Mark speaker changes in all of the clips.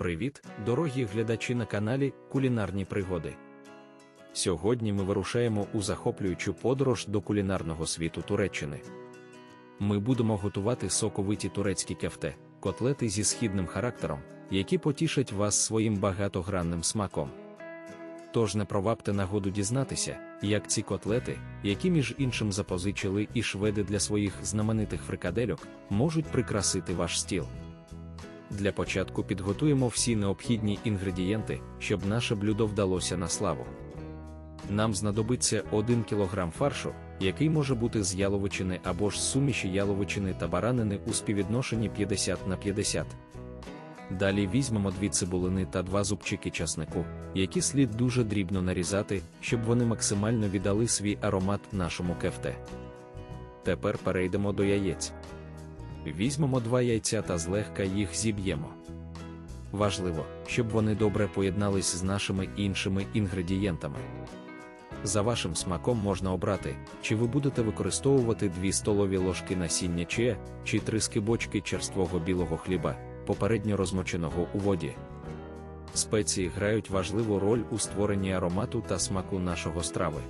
Speaker 1: Привіт, дорогі глядачі на каналі Кулінарні пригоди. Сьогодні ми вирушаємо у захоплюючу подорож до кулінарного світу Туреччини. Ми будемо готувати соковиті турецькі кефте, котлети зі східним характером, які потішать вас своїм багатогранним смаком. Тож не провабте нагоду дізнатися, як ці котлети, які між іншим запозичили і шведи для своїх знаменитих фрикадельок, можуть прикрасити ваш стіл. Для початку підготуємо всі необхідні інгредієнти, щоб наше блюдо вдалося на славу. Нам знадобиться 1 кг фаршу, який може бути з яловичини або ж з суміші яловичини та баранини у співвідношенні 50 на 50. Далі візьмемо дві цибулини та два зубчики часнику, які слід дуже дрібно нарізати, щоб вони максимально віддали свій аромат нашому кефте. Тепер перейдемо до яєць. Візьмемо два яйця та злегка їх зіб'ємо. Важливо, щоб вони добре поєднались з нашими іншими інгредієнтами. За вашим смаком можна обрати, чи ви будете використовувати 2 столові ложки насіння чия, чи 3 скибочки черствого білого хліба, попередньо розмоченого у воді. Спеції грають важливу роль у створенні аромату та смаку нашого страви.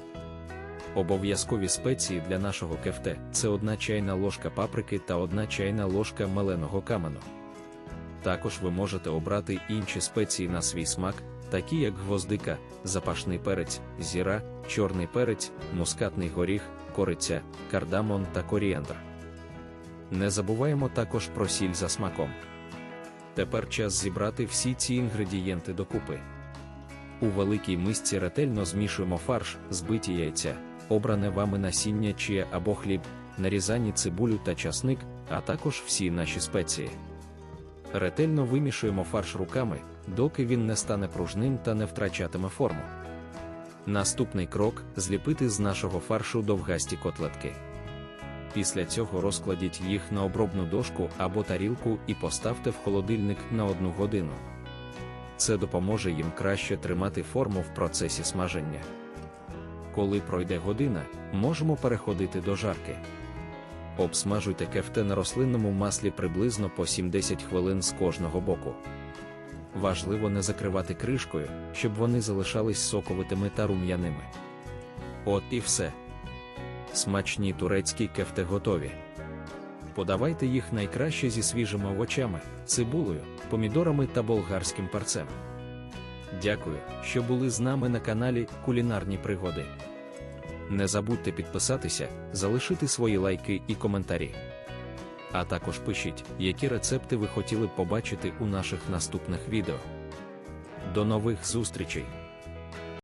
Speaker 1: Обов'язкові спеції для нашого кефте це одна чайна ложка паприки та одна чайна ложка меленого камену. Також ви можете обрати інші спеції на свій смак, такі як гвоздика, запашний перець, зіра, чорний перець, мускатний горіх, кориця, кардамон та коріандр. Не забуваємо також про сіль за смаком. Тепер час зібрати всі ці інгредієнти докупи. У великій мисці ретельно змішуємо фарш, збиті яйця, обране вами насіння чия або хліб, нарізані цибулю та часник, а також всі наші спеції. Ретельно вимішуємо фарш руками, доки він не стане пружним та не втрачатиме форму. Наступний крок зліпити з нашого фаршу довгасті котлетки. Після цього розкладіть їх на обробну дошку або тарілку і поставте в холодильник на одну годину. Це допоможе їм краще тримати форму в процесі смаження. Коли пройде година, можемо переходити до жарки. Обсмажуйте кефте на рослинному маслі приблизно по 70 хвилин з кожного боку. Важливо не закривати кришкою, щоб вони залишались соковитими та рум'яними. От і все. Смачні турецькі кефте готові. Подавайте їх найкраще зі свіжими овочами, цибулею, помідорами та болгарським перцем. Дякую, що були з нами на каналі Кулінарні Пригоди. Не забудьте підписатися, залишити свої лайки і коментарі. А також пишіть, які рецепти ви хотіли б побачити у наших наступних відео. До нових зустрічей!